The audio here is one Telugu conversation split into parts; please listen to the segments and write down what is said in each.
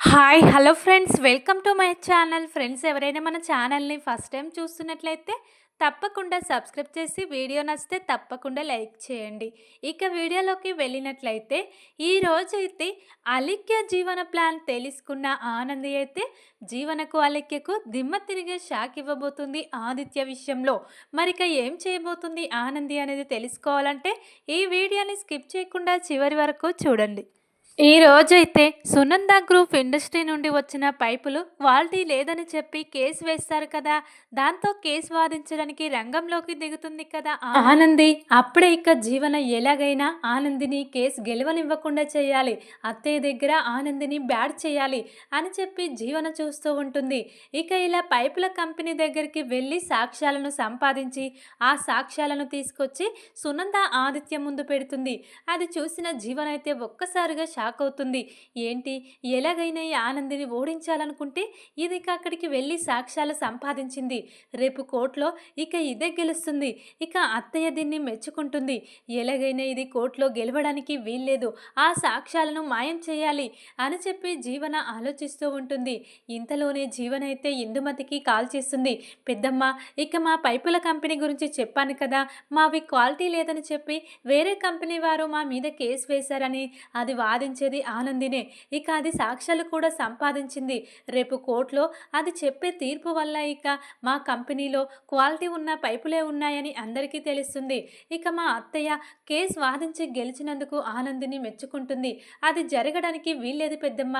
Hi hello friends welcome to my channel friends ఎవరైనా మన ఛానల్ని ఫస్ట్ టైం చూస్తున్నట్లయితే తప్పకుండా సబ్స్క్రైబ్ చేసి వీడియో నచ్చితే తప్పకుండా లైక్ చేయండి. ఇక వీడియోలోకి వెళ్ళినట్లయితే ఈ అలిక్య జీవన ప్లాన్ తెలుసుకున్న ఆనంది అయితే జీవనకు అలిక్యకు దిమ్మ తిరిగే షాక్ ఇవ్వబోతుంది ఆదిత్య విషయంలో. మరిక ఏం చేయబోతుంది ఆనంది అనేది తెలుసుకోవాలంటే ఈ వీడియోని స్కిప్ చేయకుండా చివరి వరకు చూడండి. ఈ రోజైతే సునంద గ్రూప్ ఇండస్ట్రీ నుండి వచ్చిన పైపులు క్వాలిటీ లేదని చెప్పి కేసు వేస్తారు కదా. దాంతో కేసు వాదించడానికి రంగంలోకి దిగుతుంది కదా ఆనంది. అప్పుడే ఇక జీవన ఎలాగైనా ఆనందిని కేసు గెలవనివ్వకుండా చేయాలి. అత్తయ్య దగ్గర ఆనందిని బ్యాడ్ చేయాలి అని చెప్పి జీవన చూస్తూ ఉంటుంది. ఇక ఇలా పైపుల కంపెనీ దగ్గరికి వెళ్ళి సాక్ష్యాలను సంపాదించి ఆ సాక్ష్యాలను తీసుకొచ్చి సునంద ఆదిత్య ముందు పెడుతుంది. అది చూసిన జీవన అయితే ఒక్కసారిగా షాక్ అవుతుంది ఏంటి? ఎలాగైనా ఈ ఆనందిని ఓడించాలనుకుంటే ఇదిక అక్కడికి వెళ్ళి సాక్ష్యాలు సంపాదించింది. రేపు కోర్టులో ఇక ఇదే గెలుస్తుంది. ఇక అత్తయ్య దీన్ని మెచ్చుకుంటుంది. ఎలాగైనా ఇది కోర్టులో గెలవడానికి వీల్లేదు. ఆ సాక్ష్యాలను మాయం చేయాలి అని చెప్పి జీవన ఆలోచిస్తూ ఉంటుంది. ఇంతలోనే జీవన అయితే ఇందుమతికి కాల్ చేస్తుంది. పెద్దమ్మ ఇక మా పైపుల కంపెనీ గురించి చెప్పాను కదా. మావి క్వాలిటీ లేదని చెప్పి వేరే కంపెనీ వారు మా మీద కేసు వేశారని అది వాదించేది ఆనందినే. ఇక అది సాక్ష్యాలు కూడా సంపాదించింది. రేపు కోర్టులో అది చెప్పే తీర్పు వల్ల ఇక మా కంపెనీలో క్వాలిటీ ఉన్న పైపులే ఉన్నాయని అందరికీ తెలుస్తుంది. ఇక మా అత్తయ్య కేసు వాదించి గెలిచినందుకు ఆనందిని మెచ్చుకుంటుంది. అది జరగడానికి వీల్లేదు పెద్దమ్మ.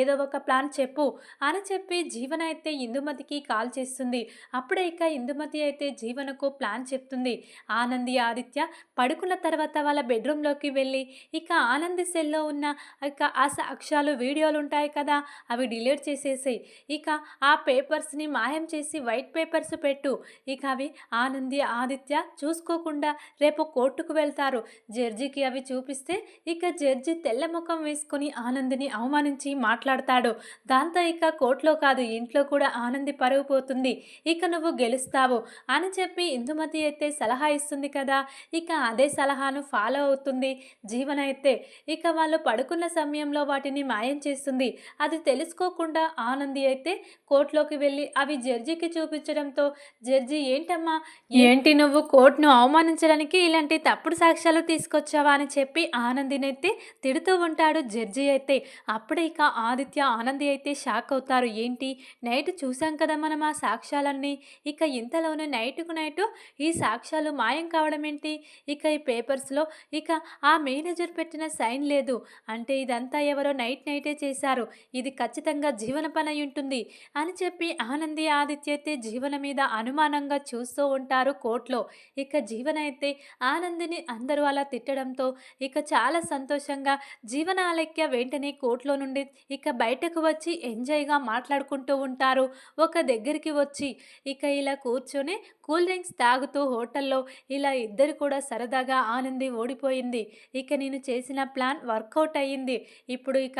ఏదో ఒక ప్లాన్ చెప్పు అని చెప్పి జీవన అయితే ఇందుమతికి కాల్ చేస్తుంది. అప్పుడే ఇక ఇందుమతి అయితే జీవనకు ప్లాన్ చెప్తుంది. ఆనంది ఆదిత్య పడుకున్న తర్వాత వాళ్ళ బెడ్రూమ్లోకి వెళ్ళి ఇక ఆనంది సెల్లో ఉన్న ఇక ఆ సాక్ష్యాలు వీడియోలు ఉంటాయి కదా అవి డిలీట్ చేసేసాయి. ఇక ఆ పేపర్స్ని మాయం చేసి వైట్ పేపర్స్ పెట్టు. ఇక అవి ఆనంది ఆదిత్య చూసుకోకుండా రేపు కోర్టుకు వెళ్తారు. జడ్జికి అవి చూపిస్తే ఇక జడ్జి తెల్ల ముఖం వేసుకొని ఆనందిని అవమానించి మాట్లాడతాడు. దాంతో ఇక కోర్టులో కాదు ఇంట్లో కూడా ఆనంది పరువు పోతుంది. ఇక నువ్వు గెలుస్తావు అని చెప్పి ఇందుమతి అయితే సలహా ఇస్తుంది కదా. ఇక అదే సలహాను ఫాలో అవుతుంది జీవన అయితే ఇక వాళ్ళు పడు పడుకున్న సమయంలో వాటిని మాయం చేస్తుంది. అది తెలుసుకోకుండా ఆనంది అయితే కోర్టులోకి వెళ్ళి అవి జడ్జికి చూపించడంతో జడ్జి ఏంటమ్మా? ఏంటి నువ్వు కోర్టును అవమానించడానికి ఇలాంటి తప్పుడు సాక్ష్యాలు తీసుకొచ్చావా? అని చెప్పి ఆనందినైతే తిడుతూ ఉంటాడు జడ్జి అయితే. అప్పుడే ఇక ఆదిత్య ఆనంది అయితే షాక్ అవుతారు. ఏంటి? నైట్ చూసాం కదా మనం ఆ సాక్ష్యాలన్నీ. ఇక ఇంతలోనే నైట్కు నైట్ ఈ సాక్ష్యాలు మాయం కావడం ఏంటి ఇక ఈ పేపర్స్లో ఇక ఆ మేనేజర్ పెట్టిన సైన్ లేదు. అంటే ఇదంతా ఎవరో నైట్ నైటే చేశారు. ఇది ఖచ్చితంగా జీవన పని ఉంటుంది అని చెప్పి ఆనంది ఆదిత్య అయితే జీవన మీద అనుమానంగా చూస్తూ ఉంటారు కోర్టులో. ఇక జీవన అయితే ఆనందిని అందరూ అలా తిట్టడంతో ఇక చాలా సంతోషంగా జీవన ఆలక్య వెంటనే కోర్టులో నుండి ఇక బయటకు వచ్చి ఎంజాయ్గా మాట్లాడుకుంటూ ఉంటారు. ఒక దగ్గరికి వచ్చి ఇక ఇలా కూర్చొని కూల్ డ్రింక్స్ తాగుతూ హోటల్లో ఇలా ఇద్దరు కూడా సరదాగా ఆనంది ఓడిపోయింది. ఇక నేను చేసిన ప్లాన్ వర్కౌట్ అయ్యింది. ఇప్పుడు ఇక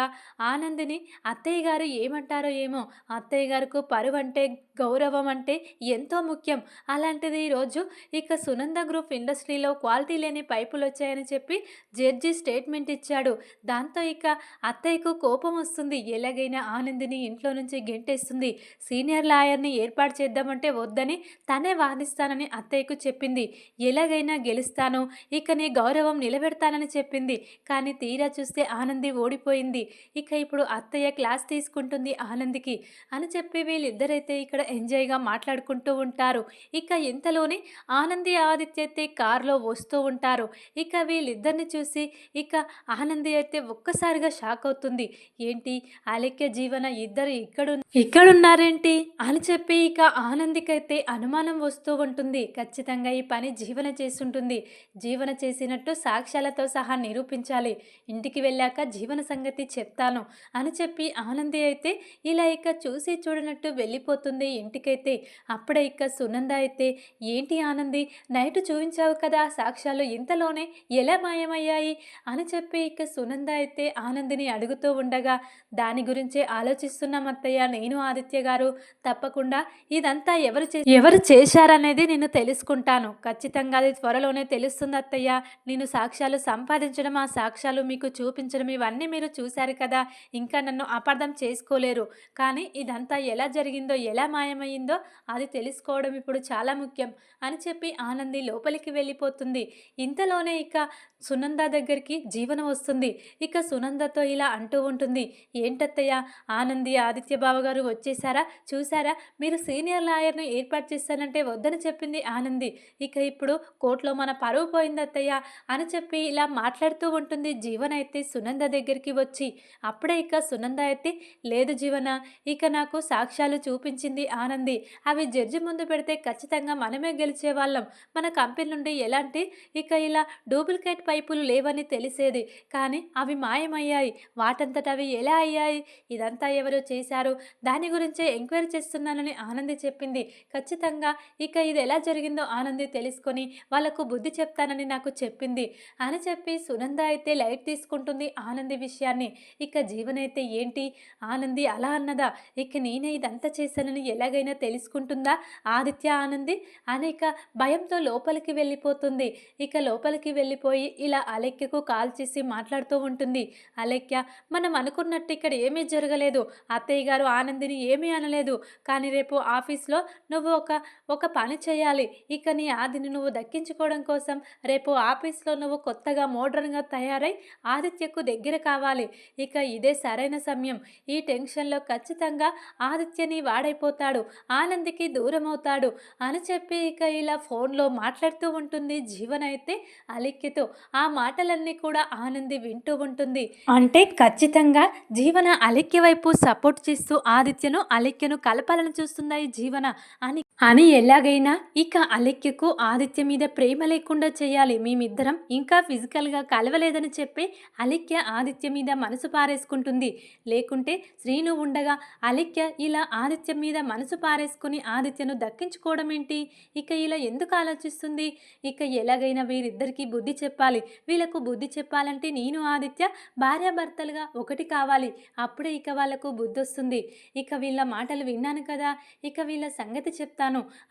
ఆనందిని అత్తయ్య గారు ఏమంటారో ఏమో. అత్తయ్య గారికి పరువు అంటే గౌరవం అంటే ఎంతో ముఖ్యం. అలాంటిది ఈరోజు ఇక సునంద గ్రూప్ ఇండస్ట్రీలో క్వాలిటీ లేని పైపులు వచ్చాయని చెప్పి జడ్జి స్టేట్మెంట్ ఇచ్చాడు. దాంతో ఇక అత్తయ్యకు కోపం వస్తుంది. ఎలాగైనా ఆనందిని ఇంట్లో నుంచి గెంటేస్తుంది. సీనియర్ లాయర్ని ఏర్పాటు చేద్దామంటే వద్దని తనే సాధిస్తానని అత్తయ్యకు చెప్పింది. ఎలాగైనా గెలుస్తాను. ఇక నీ గౌరవం నిలబెడతానని చెప్పింది. కానీ తీరా చూస్తే ఆనంది ఓడిపోయింది. ఇక ఇప్పుడు అత్తయ్య క్లాస్ తీసుకుంటుంది ఆనందికి. అని చెప్పి వీళ్ళిద్దరైతే ఇక్కడ ఎంజాయ్గా మాట్లాడుకుంటూ ఉంటారు. ఇక ఇంతలోనే ఆనంది ఆదిత్య అయితే కారులో వస్తూ ఉంటారు. ఇక వీళ్ళిద్దరిని చూసి ఇక ఆనంది అయితే ఒక్కసారిగా షాక్ అవుతుంది. ఏంటి? అలెక్య జీవన ఇద్దరు ఇక్కడ ఇక్కడున్నారేంటి? అని చెప్పి ఇక ఆనందికైతే అనుమానం వస్తూ ఉంటుంది. ఖచ్చితంగా ఈ పని జీవన చేస్తుంటుంది. జీవన చేసినట్టు సాక్ష్యాలతో సహా నిరూపించాలి. ఇంటికి వెళ్ళాక జీవన సంగతి చెప్తాను అని చెప్పి ఆనంది అయితే ఇలా ఇక చూసి చూడనట్టు వెళ్ళిపోతుంది ఇంటికైతే. అప్పుడే ఇక సునంద అయితే ఏంటి ఆనంది? నైట్ చూపించావు కదా సాక్ష్యాలు ఇంతలోనే ఎలా మాయమయ్యాయి? అని చెప్పి ఇక సునంద అయితే ఆనందిని అడుగుతూ ఉండగా దాని గురించే ఆలోచిస్తున్నాం అత్తయ్య. నేను ఆదిత్య గారు తప్పకుండా ఇదంతా ఎవరు చే ఎవరు చేశారా అనేది నేను తెలుసుకుంటాను. ఖచ్చితంగా అది త్వరలోనే తెలుస్తుంది అత్తయ్య. నేను సాక్ష్యాలు సంపాదించడం, ఆ సాక్ష్యాలు మీకు చూపించడం ఇవన్నీ మీరు చూశారు కదా! ఇంకా నన్ను అపార్థం చేసుకోలేరు. కానీ ఇదంతా ఎలా జరిగిందో, ఎలా మాయమైందో అది తెలుసుకోవడం ఇప్పుడు చాలా ముఖ్యం అని చెప్పి ఆనంది లోపలికి వెళ్ళిపోతుంది. ఇంతలోనే ఇక సునంద దగ్గరికి జీవన వస్తుంది. ఇక సునందతో ఇలా అంటూ ఉంటుంది. ఏంటత్తయ్య ఆనంది, ఆదిత్య బావగారు వచ్చేసారా? చూసారా? మీరు సీనియర్ లాయర్ను ఏర్పాటు చేస్తానంటే వద్దని చెప్పింది ఆనంది. ఇక ఇప్పుడు కోర్ట్‌లో మన పరువు పోయింది అత్తయ్య అని చెప్పి ఇలా మాట్లాడుతూ ఉంటుంది. జీవన అయితే సునంద దగ్గరికి వచ్చి అప్పుడే ఇక సునంద అయితే లేదు జీవన ఇక నాకు సాక్ష్యాలు చూపించింది ఆనంది. అవి జడ్జి ముందు పెడితే ఖచ్చితంగా మనమే గెలిచేవాళ్ళం. మన కంపెనీ నుండి ఎలాంటి ఇక ఇలా డూప్లికేట్ పైపులు లేవని తెలిసేది. కానీ అవి మాయమయ్యాయి. వాటంతట అవి ఎలా అయ్యాయి? ఇదంతా ఎవరు చేశారు? దాని గురించే ఎంక్వైరీ చేస్తున్నానని ఆనంది చెప్పింది. ఖచ్చితంగా ఇక ఇక ఇది ఎలా జరిగిందో ఆనంది తెలుసుకొని వాళ్ళకు బుద్ధి చెప్తానని నాకు చెప్పింది అని చెప్పి సునంద అయితే లైట్ తీసుకుంటుంది ఆనంది విషయాన్ని. ఇక జీవనైతే అయితే ఏంటి ఆనంది అలా అన్నదా? ఇక నేనే ఇదంతా చేశానని ఎలాగైనా తెలుసుకుంటుందా ఆదిత్య ఆనంది అనేక భయంతో లోపలికి వెళ్ళిపోతుంది. ఇక లోపలికి వెళ్ళిపోయి ఇలా అలెక్యకు కాల్ చేసి మాట్లాడుతూ ఉంటుంది. అలెక్య మనం అనుకున్నట్టు ఇక్కడ ఏమీ జరగలేదు. అత్తయ్య గారు ఆనందిని ఏమీ అనలేదు. కానీ రేపు ఆఫీస్‌లో నువ్వు ఒక ఒక పని చేయాలి. ఇక నీ ఆదిని నువ్వు దక్కించుకోవడం కోసం రేపు ఆఫీస్‌లో నువ్వు కొత్తగా మోడ్రన్‌గా తయారై ఆదిత్యకు దగ్గర కావాలి. ఇక ఇదే సరైన సమయం. ఈ టెన్షన్‌లో ఖచ్చితంగా ఆదిత్యని వాడైపోతాడు. ఆనందికి దూరమవుతాడు అని చెప్పి ఇక ఇలా ఫోన్‌లో మాట్లాడుతూ ఉంటుంది జీవన అయితే అలెక్యతో. ఆ మాటలన్నీ కూడా ఆనంది వింటూ ఉంటుంది. అంటే ఖచ్చితంగా జీవన అలిక్య వైపు సపోర్ట్ చేస్తూ ఆదిత్యను, అలిక్యను కలపాలని చూస్తుందా ఈ జీవన అని అని ఎలాగైనా ఇక అలెక్యకు ఆదిత్య మీద ప్రేమ లేకుండా చేయాలి. మేమిద్దరం ఇంకా ఫిజికల్‌గా కలవలేదని చెప్పి అలెక్య ఆదిత్య మీద మనసు పారేసుకుంటుంది. లేకుంటే శ్రీను ఉండగా అలెక్య ఇలా ఆదిత్య మీద మనసు పారేసుకొని ఆదిత్యను దక్కించుకోవడం ఏంటి? ఇక ఇలా ఎందుకు ఆలోచిస్తుంది? ఇక ఎలాగైనా వీరిద్దరికీ బుద్ధి చెప్పాలి. వీళ్ళకు బుద్ధి చెప్పాలంటే నేను ఆదిత్య భార్యాభర్తలుగా ఒకటి కావాలి. అప్పుడే ఇక వాళ్ళకు బుద్ధొస్తుంది. ఇక వీళ్ళ మాటలు విన్నాను కదా! ఇక వీళ్ళ సంగతి చెప్తాను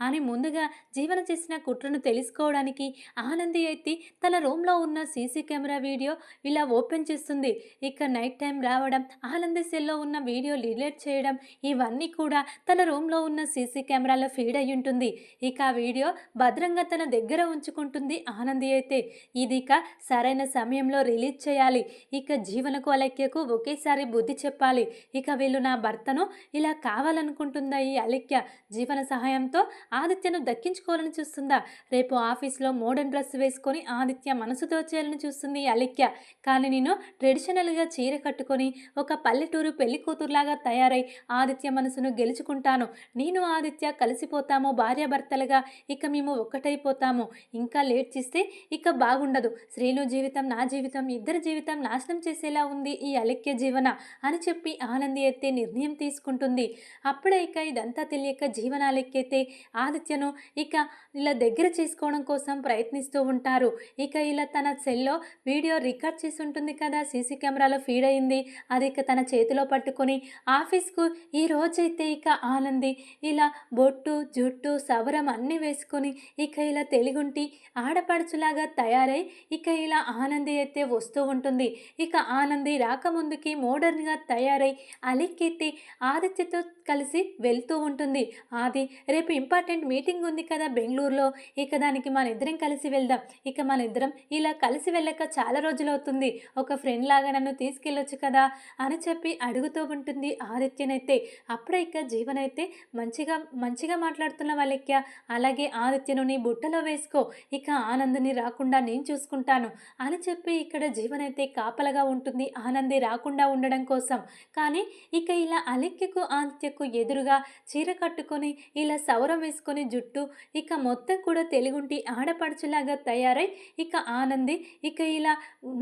అని ముందుగా జీవన చేసిన కుట్రను తెలుసుకోవడానికి ఆనంది అయితే తన రూమ్‌లో ఉన్న సీసీ కెమెరా వీడియో ఇలా ఓపెన్ చేస్తుంది. ఇక నైట్ టైం రావడం, ఆనంది సెల్‌లో ఉన్న వీడియో డిలీట్ చేయడం ఇవన్నీ కూడా తన రూమ్‌లో ఉన్న సీసీ కెమెరాలో ఫీడ్ అయ్యుంటుంది. ఇక ఆ వీడియో భద్రంగా తన దగ్గర ఉంచుకుంటుంది ఆనంది అయితే. ఇది ఇక సరైన సమయంలో రిలీజ్ చేయాలి. ఇక జీవనకు, అలక్యకు ఒకేసారి బుద్ధి చెప్పాలి. ఇక వీళ్ళు నా భర్తను ఇలా కావాలనుకుంటుందా ఈ అలక్య జీవన సహాయం సహాయంతో ఆదిత్యను దక్కించుకోవాలని చూస్తుందా? రేపు ఆఫీస్‌లో మోడర్న్ డ్రెస్ వేసుకొని ఆదిత్య మనసు దోచేయాలని చూస్తుంది ఈ కానీ నేను ట్రెడిషనల్‌గా చీర కట్టుకొని ఒక పల్లెటూరు పెళ్ళి కూతురులాగా తయారై ఆదిత్య మనసును గెలుచుకుంటాను. నేను ఆదిత్య కలిసిపోతాము భార్యాభర్తలుగా. ఇక మేము ఒక్కటైపోతాము. ఇంకా లేట్ చేస్తే ఇక బాగుండదు. శ్రీను జీవితం, నా జీవితం ఇద్దరి జీవితం నాశనం చేసేలా ఉంది ఈ అలిక్య జీవన అని చెప్పి ఆనంది ఎత్తే నిర్ణయం తీసుకుంటుంది. అప్పుడే ఇక ఇదంతా తెలియక జీవన, అయితే ఆదిత్యను ఇక ఇలా దగ్గర చేసుకోవడం కోసం ప్రయత్నిస్తూ ఉంటారు. ఇక ఇలా తన సెల్‌లో వీడియో రికార్డ్ చేసి ఉంటుంది కదా! సీసీ కెమెరాలో ఫీడ్ అయింది. అది ఇక తన చేతిలో పట్టుకొని ఆఫీస్‌కు ఈ రోజైతే ఇక ఆనంది ఇలా బొట్టు, జుట్టు, సవరం అన్నీ వేసుకొని ఇక ఇలా తెలుగుంటి ఆడపడుచులాగా తయారై ఇక ఇలా ఆనంది అయితే వస్తూ ఉంటుంది. ఇక ఆనంది రాకముందుకి మోడర్న్‌గా తయారై అలిక్కెత్తి ఆదిత్యతో కలిసి వెళ్తూ ఉంటుంది. ఆది రేపు ఇంపార్టెంట్ మీటింగ్ ఉంది కదా బెంగళూరులో ఇక దానికి మన ఇద్దరం కలిసి వెళ్దాం. ఇక మన ఇద్దరం ఇలా కలిసి వెళ్ళక చాలా రోజులవుతుంది. ఒక ఫ్రెండ్ లాగా నన్ను తీసుకెళ్ళొచ్చు కదా! అని చెప్పి అడుగుతూ ఉంటుంది ఆదిత్యనైతే. అప్పుడే ఇక జీవనైతే మంచిగా మంచిగా మాట్లాడుతున్న అలెక్య. అలాగే ఆదిత్యను నీ బుట్టలో వేసుకో. ఇక ఆనంద్‌ని రాకుండా నేను చూసుకుంటాను అని చెప్పి ఇక్కడ జీవనైతే కాపలగా కాపలాగా ఉంటుంది ఆనంది రాకుండా ఉండడం కోసం. కానీ ఇక ఇలా అలెక్యకు, ఆదిత్యకు ఎదురుగా చీర కట్టుకొని ఇలా సౌరం వేసుకొని జుట్టు ఇక మొత్తం కూడా తెలుగుంటి ఆడపడుచులాగా తయారై ఇక ఆనంది ఇక ఇలా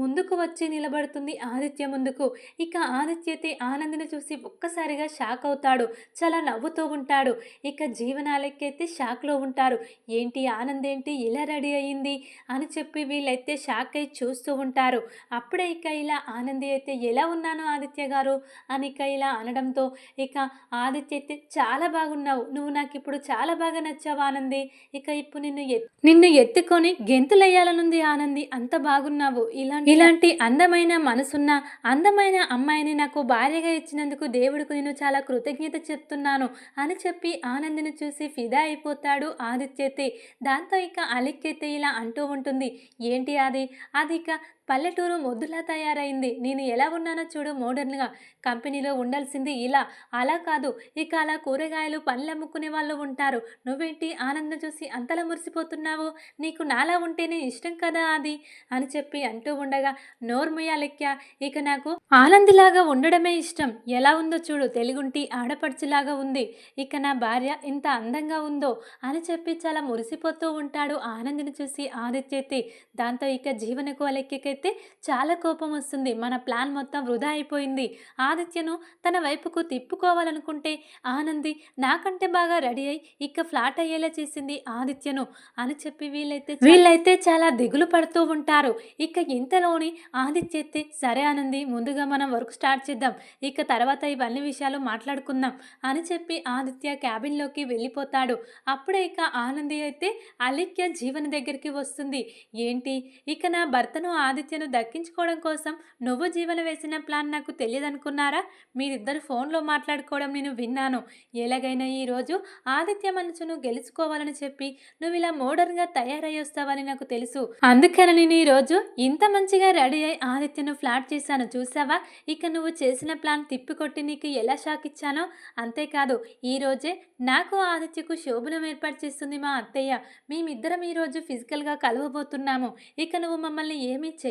ముందుకు వచ్చి నిలబడుతుంది ఆదిత్య ముందుకు. ఇక ఆదిత్య అయితే ఆనందిని చూసి ఒక్కసారిగా షాక్ అవుతాడు. చాలా నవ్వుతూ ఉంటాడు. ఇక జీవనాలకైతే అయితే షాక్‌లో ఉంటారు. ఏంటి ఆనంద్ ఏంటి ఇలా రెడీ అయింది అని చెప్పి వీళ్ళైతే షాక్ అయి చూస్తూ ఉంటారు. అప్పుడే ఇక ఇలా ఆనంది అయితే ఎలా ఉన్నాను ఆదిత్య గారు అని ఇక ఇలా అనడంతో ఇక ఆదిత్య అయితే చాలా బాగున్నావు. నువ్వు నాకు ఇప్పుడు చాలా బాగా నచ్చావు ఆనంది. ఇక ఇప్పుడు నిన్ను నిన్ను ఎత్తుకొని గెంతులెయ్యాలనుంది ఆనంది. అంత బాగున్నావు. ఇలాంటి ఇలాంటి అందమైన మనసున్న అందమైన అమ్మాయిని నాకు భార్యగా ఇచ్చినందుకు దేవుడికి నేను చాలా కృతజ్ఞత చెప్తున్నాను అని చెప్పి ఆనందిని చూసి ఫిదా అయిపోతాడు ఆదిత్యతే. దాంతో ఇక అలిక్కెత్తే ఇలా అంటూ ఉంటుంది. ఏంటి అది అది ఇక పల్లెటూరు మొద్దులా తయారైంది. నేను ఎలా ఉన్నానో చూడు మోడర్న్గా. కంపెనీలో ఉండాల్సింది ఇలా. అలా కాదు. ఇక అలా కూరగాయలు పండ్లు అమ్ముకునే వాళ్ళు ఉంటారు. నువ్వేంటి ఆనందం చూసి అంతలా మురిసిపోతున్నావు? నీకు నాలా ఉంటేనే ఇష్టం కదా అది? అని చెప్పి అంటూ ఉండగా నోర్ముయాలెక్కా ఇక నాకు ఆనందిలాగా ఉండడమే ఇష్టం. ఎలా ఉందో చూడు. తెలుగుంటి ఆడపడుచులాగా ఉంది. ఇక నా భార్య ఇంత అందంగా ఉందో? అని చెప్పి చాలా మురిసిపోతూ ఉంటాడు ఆనందిని చూసి ఆదిత్యతి. దాంతో ఇక జీవనకు అలెక్కికైతే చాలా కోపం వస్తుంది. మన ప్లాన్ మొత్తం వృధా అయిపోయింది. ఆదిత్యను తన వైపుకు తిప్పుకోవాలనుకుంటే ఆనంది నాకంటే బాగా రెడీ అయి ఇక ఫ్లాట్ అయ్యేలా చేసింది ఆదిత్యను అని చెప్పి వీళ్ళైతే వీళ్ళైతే చాలా దిగులు పడుతూ ఉంటారు. ఇక ఇంతలోని ఆదిత్య అయితే సరే ఆనంది ముందుగా మనం వర్క్ స్టార్ట్ చేద్దాం. ఇక తర్వాత ఇవన్నీ విషయాలు మాట్లాడుకుందాం అని చెప్పి ఆదిత్య క్యాబిన్లోకి వెళ్ళిపోతాడు. అప్పుడే ఇక ఆనంది అయితే అలిక్య జీవన దగ్గరికి వస్తుంది. ఏంటి? ఇక నా భర్తను ఆదిత్య ఆదిత్యను దక్కించుకోవడం కోసం నువ్వు జీవన వేసిన ప్లాన్ నాకు తెలియదనుకున్నారా? మీరిద్దరు ఫోన్లో మాట్లాడుకోవడం నేను విన్నాను. ఎలాగైనా ఈరోజు ఆదిత్య మనసును గెలుచుకోవాలని చెప్పి నువ్వు ఇలా మోడర్న్గా తయారై వస్తావని నాకు తెలుసు. అందుకని నేను ఈరోజు ఇంత మంచిగా రెడీ అయి ఆదిత్యను ఫ్లాట్ చేశాను. చూసావా? ఇక నువ్వు చేసిన ప్లాన్ తిప్పికొట్టి నీకు ఎలా షాక్ ఇచ్చానో? అంతేకాదు ఈరోజే నాకు ఆదిత్యకు శోభనం ఏర్పాటు చేస్తుంది మా అత్తయ్య. మేమిద్దరం ఈరోజు ఫిజికల్గా కలవబోతున్నాము. ఇక నువ్వు మమ్మల్ని ఏమీ చెయ్య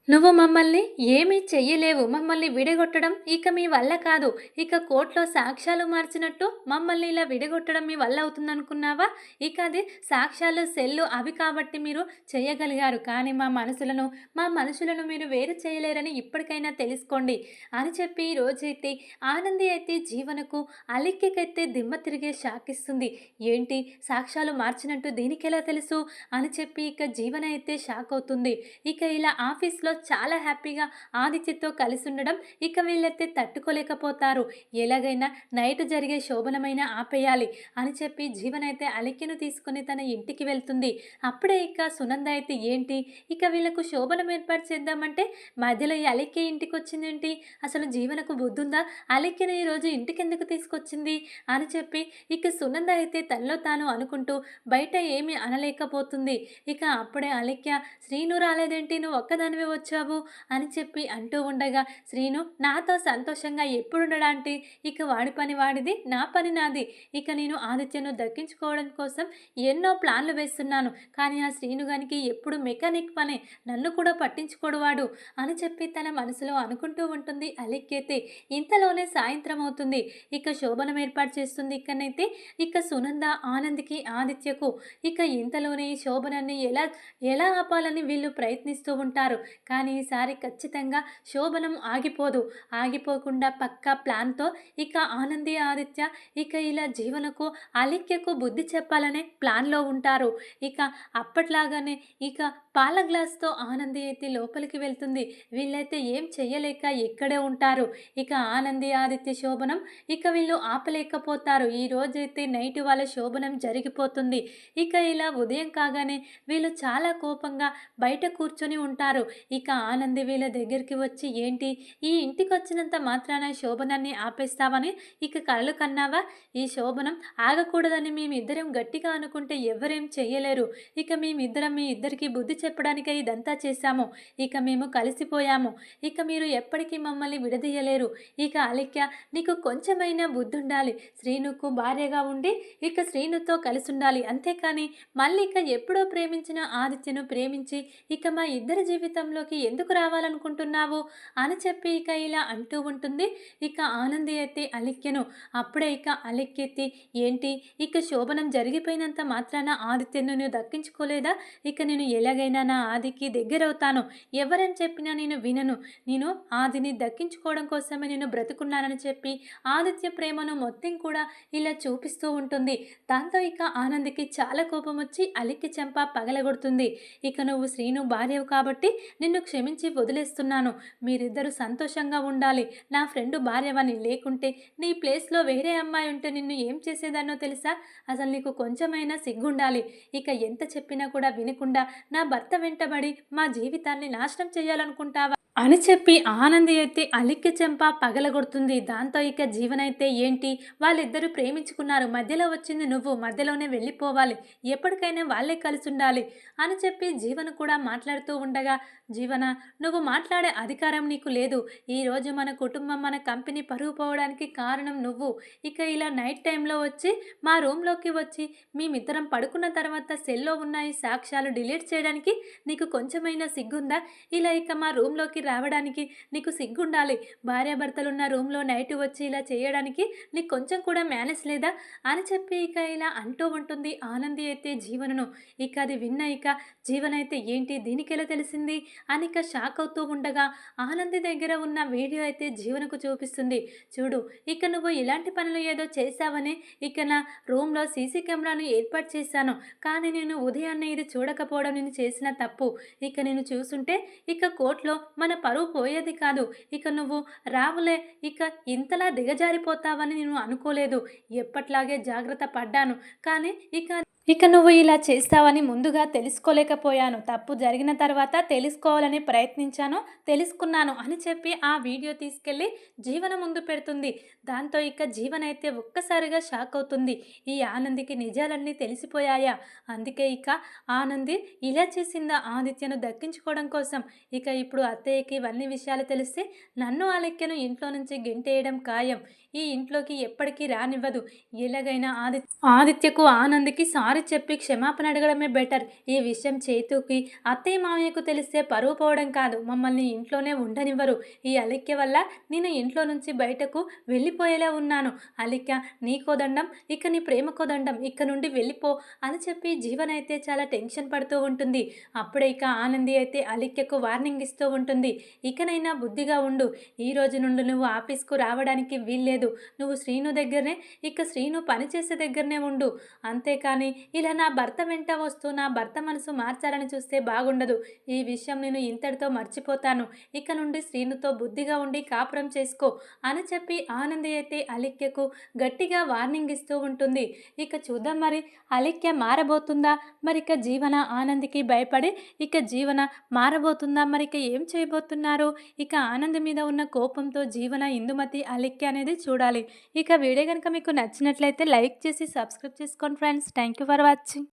నువ్వు మమ్మల్ని ఏమీ చెయ్యలేవు. మమ్మల్ని విడగొట్టడం ఇక మీ వల్ల కాదు. ఇక కోర్టులో సాక్ష్యాలు మార్చినట్టు మమ్మల్ని ఇలా విడగొట్టడం మీ వల్ల అవుతుందనుకున్నావా? ఇక అది సాక్ష్యాలు సెల్లు అవి కాబట్టి మీరు చేయగలిగారు కానీ మా మనసులను మా మనుషులను మీరు వేరు చేయలేరని ఇప్పటికైనా తెలుసుకోండి. అని చెప్పి రోజైతే ఆనంది అయితే జీవనకు అలిక్కికైతే దిమ్మ తిరిగే షాక్ ఇస్తుంది. ఏంటి? సాక్ష్యాలు మార్చినట్టు దీనికి ఎలా తెలుసు? అని చెప్పి ఇక జీవన అయితే షాక్ అవుతుంది. ఇక ఇలా ఆఫీస్లో చాలా హ్యాపీగా ఆదిత్యతో కలిసి ఉండడం ఇక వీళ్ళైతే తట్టుకోలేకపోతారు. ఎలాగైనా నైట్ జరిగే శోభనమైన ఆపేయాలి అని చెప్పి జీవన్ అయితే అలిక్యను తీసుకుని తన ఇంటికి వెళ్తుంది. అప్పుడే ఇక సునంద అయితే ఏంటి? ఇక వీళ్ళకు శోభనం ఏర్పాటు చేద్దామంటే మధ్యలో ఈ అలిక్య ఇంటికి వచ్చిందేంటి అసలు జీవనకు బుద్ధుందా? అలిక్యను ఈరోజు ఇంటికి ఎందుకు తీసుకొచ్చింది? అని చెప్పి ఇక సునంద అయితే తనలో తాను అనుకుంటూ బయట ఏమీ అనలేకపోతుంది. ఇక అప్పుడే అలిక్య శ్రీను రాలేదేంటి? నువ్వు ఒక్కదానివే వచ్చావు అని చెప్పి అంటూ ఉండగా శ్రీను నాతో సంతోషంగా ఎప్పుడు ఉండడానికి ఇక వాడి పని వాడిది నా పని నాది. ఇక నేను ఆదిత్యను దక్కించుకోవడం కోసం ఎన్నో ప్లాన్లు వేస్తున్నాను. కానీ ఆ శ్రీను గానికి ఎప్పుడు మెకానిక్ పనే. నన్ను కూడా పట్టించుకోడు వాడు అని చెప్పి తన మనసులో అనుకుంటూ ఉంటుంది అలిక్యతే ఇంతలోనే సాయంత్రం అవుతుంది. ఇక శోభనం ఏర్పాటు చేస్తుంది ఇక్కడనైతే. ఇక సునంద ఆనంద్కి ఆదిత్యకు. ఇక ఇంతలోనే ఈ శోభనాన్ని ఎలా ఎలా ఆపాలని వీళ్ళు ప్రయత్నిస్తూ ఉంటారు. కానీ ఈసారి ఖచ్చితంగా శోభనం ఆగిపోదు. ఆగిపోకుండా పక్కా ప్లాన్తో ఇక ఆనంది ఆదిత్య ఇక ఇలా జీవనకు అలిక్యకు బుద్ధి చెప్పాలనే ప్లాన్లో ఉంటారు. ఇక అప్పట్లాగానే ఇక పాల గ్లాస్తో ఆనంది అయితే లోపలికి వెళ్తుంది. వీళ్ళైతే ఏం చెయ్యలేక ఇక్కడే ఉంటారు. ఇక ఆనంది ఆదిత్య శోభనం ఇక వీళ్ళు ఆపలేకపోతారు. ఈ రోజైతే నైట్ వాళ్ళ శోభనం జరిగిపోతుంది. ఇక ఇలా ఉదయం కాగానే వీళ్ళు చాలా కోపంగా బయట కూర్చొని ఉంటారు. ఇక ఆనంది దగ్గరికి వచ్చి ఏంటి? ఈ ఇంటికి వచ్చినంత మాత్రాన శోభనాన్ని ఆపేస్తావని ఇక కళ్ళు కన్నావా? ఈ శోభనం ఆగకూడదని మేమిద్దరం గట్టిగా అనుకుంటే ఎవరేం చెయ్యలేరు. ఇక మేమిద్దరం మీ ఇద్దరికి బుద్ధి చెప్పడానికే ఇదంతా చేశాము. ఇక మేము కలిసిపోయాము. ఇక మీరు ఎప్పటికీ మమ్మల్ని విడదీయలేరు. ఇక అలిక్య నీకు కొంచెమైనా బుద్ధి ఉండాలి శ్రీనుకు భార్యగా ఉండి ఇక శ్రీనుతో కలిసి ఉండాలి అంతేకాని మళ్ళీ ఇక ఎప్పుడో ప్రేమించిన ఆదిత్యను ప్రేమించి ఇక మా ఇద్దరి జీవితంలోకి ఎందుకు రావాలనుకుంటున్నావు? అని చెప్పి ఇక ఇలా అంటూ ఉంటుంది. ఇక ఆనంది అయితే అలిక్యను. అప్పుడే ఇక అలిక్కెత్తి ఏంటి? ఇక శోభనం జరిగిపోయినంత మాత్రాన ఆదిత్యను నువ్వు దక్కించుకోలేదా? ఇక నేను ఎలాగైనా నా ఆదికి దగ్గరవుతాను. ఎవరని చెప్పినా నేను వినను. నేను ఆదిని దక్కించుకోవడం కోసమే నేను బ్రతుకున్నానని చెప్పి ఆదిత్య ప్రేమను మొత్తం కూడా ఇలా చూపిస్తూ ఉంటుంది. దాంతో ఇక ఆనంద్కి చాలా కోపం వచ్చి అలిక్కి చెంప పగలగొడుతుంది. ఇక నువ్వు శ్రీను భార్యవు కాబట్టి నిన్ను క్షమించి వదిలేస్తున్నాను. మీరిద్దరూ సంతోషంగా ఉండాలి. నా ఫ్రెండ్ భార్యవని లేకుంటే నీ ప్లేస్లో వేరే అమ్మాయి ఉంటే నిన్ను ఏం చేసేదాన్నో తెలుసా? అసలు నీకు కొంచెమైనా సిగ్గుండాలి. ఇక ఎంత చెప్పినా కూడా వినకుండా నా భర్త వెంటబడి మా జీవితాన్ని నాశనం చేయాలనుకుంటావా? అని చెప్పి ఆనంది అయితే అలిక్కి చెంప పగలగొడుతుంది. దాంతో ఇక జీవనైతే ఏంటి? వాళ్ళిద్దరూ ప్రేమించుకున్నారు. మధ్యలో వచ్చింది నువ్వు. మధ్యలోనే వెళ్ళిపోవాలి. ఎప్పటికైనా వాళ్ళే కలిసి ఉండాలి అని చెప్పి జీవన కూడా మాట్లాడుతూ ఉండగా జీవన నువ్వు మాట్లాడే అధికారం నీకు లేదు. ఈరోజు మన కుటుంబం మన కంపెనీ పరుగు పోవడానికి కారణం నువ్వు. ఇక ఇలా నైట్ టైంలో వచ్చి మా రూమ్లోకి వచ్చి మేమిద్దరం పడుకున్న తర్వాత సెల్లో ఉన్న ఈ సాక్ష్యాలు డిలీట్ చేయడానికి నీకు కొంచెమైనా సిగ్గుందా? ఇలా ఇక మా రూమ్లోకి రావడానికి నీకు సిగ్గుండాలి. భార్యాభర్తలున్న రూమ్లో నైట్ వచ్చి ఇలా చేయడానికి నీకు కొంచెం కూడా మేనేజ్ లేదా? అని చెప్పి ఇక ఇలా అంటూ ఉంటుంది ఆనంది అయితే జీవనను. ఇక అది విన్న ఇక జీవన అయితే ఏంటి? దీనికి ఎలా తెలిసింది? అని ఇక షాక్ అవుతూ ఉండగా ఆనంది దగ్గర ఉన్న వీడియో అయితే జీవనకు చూపిస్తుంది. చూడు ఇక నువ్వు ఇలాంటి పనులు ఏదో చేశావని ఇక నా రూమ్లో సీసీ కెమెరాను ఏర్పాటు చేశాను. కానీ నేను ఉదయాన్నే ఇది చూడకపోవడం నేను చేసిన తప్పు. ఇక నేను చూసుంటే ఇక కోర్టులో మన పరువు పోయేది కాదు. ఇక నువ్వు రావులే. ఇక ఇంతలా దిగజారిపోతావని నేను అనుకోలేదు. ఎప్పట్లాగే జాగ్రత్త పడ్డాను. కానీ ఇక ఇక నువ్వు ఇలా చేస్తావని ముందుగా తెలుసుకోలేకపోయాను. తప్పు జరిగిన తర్వాత తెలుసుకోవాలని ప్రయత్నించాను తెలుసుకున్నాను అని చెప్పి ఆ వీడియో తీసుకెళ్ళి జీవన ముందు పెడుతుంది. దాంతో ఇక జీవన అయితే ఒక్కసారిగా షాక్ అవుతుంది. ఈ ఆనందికి నిజాలన్నీ తెలిసిపోయాయా? అందుకే ఇక ఆనంది ఇలా చేసిందా ఆదిత్యను దక్కించుకోవడం కోసం? ఇక ఇప్పుడు అత్తయ్యకి ఇవన్నీ విషయాలు తెలిస్తే నన్ను ఆ లెక్కను ఇంట్లో నుంచి గెంటేయడం ఖాయం. ఈ ఇంట్లోకి ఎప్పటికీ రానివ్వదు. ఎలాగైనా ఆది ఆదిత్యకు ఆనందికి సారీ చెప్పి క్షమాపణ అడగడమే బెటర్. ఈ విషయం చేతుకి అత్తయ్య మామయ్యకు తెలిస్తే పరువు పోవడం కాదు. మమ్మల్ని ఇంట్లోనే ఉండనివ్వరు. ఈ అలిక్య వల్ల నేను ఇంట్లో నుంచి బయటకు వెళ్ళిపోయేలా ఉన్నాను. అలిక్య నీకో దండం ఇక నీ ప్రేమకో దండం ఇక నుండి వెళ్ళిపో అని చెప్పి జీవన్ అయితే చాలా టెన్షన్ పడుతూ ఉంటుంది. అప్పుడే ఇక ఆనంది అయితే అలిక్యకు వార్నింగ్ ఇస్తూ ఉంటుంది. ఇకనైనా బుద్ధిగా ఉండు. ఈ రోజు నుండి నువ్వు ఆఫీస్కు రావడానికి వీల్లేదు. లేదు నువ్వు శ్రీను దగ్గరనే ఇక శ్రీను పనిచేసే దగ్గరనే ఉండు. అంతేకాని ఇలా నా భర్త వెంట వస్తూ నా భర్త మనసు మార్చాలని చూస్తే బాగుండదు. ఈ విషయం నేను ఇంతటితో మర్చిపోతాను. ఇక నుండి శ్రీనుతో బుద్ధిగా ఉండి కాపురం చేసుకో అని చెప్పి ఆనంది అయితే అలిక్యకు గట్టిగా వార్నింగ్ ఇస్తూ ఉంటుంది. ఇక చూద్దాం మరి అలిక్య మారబోతుందా? మరి ఇక జీవన ఆనందికి భయపడి ఇక జీవన మారబోతుందా? మరి ఇక ఏం చేయబోతున్నారు? ఇక ఆనంద్ మీద ఉన్న కోపంతో జీవన ఇందుమతి అలిక్య అనేది చూడాలి. ఇక వీడియో కనుక మీకు నచ్చినట్లయితే లైక్ చేసి సబ్స్క్రైబ్ చేసుకోండి ఫ్రెండ్స్. Thank you करवाची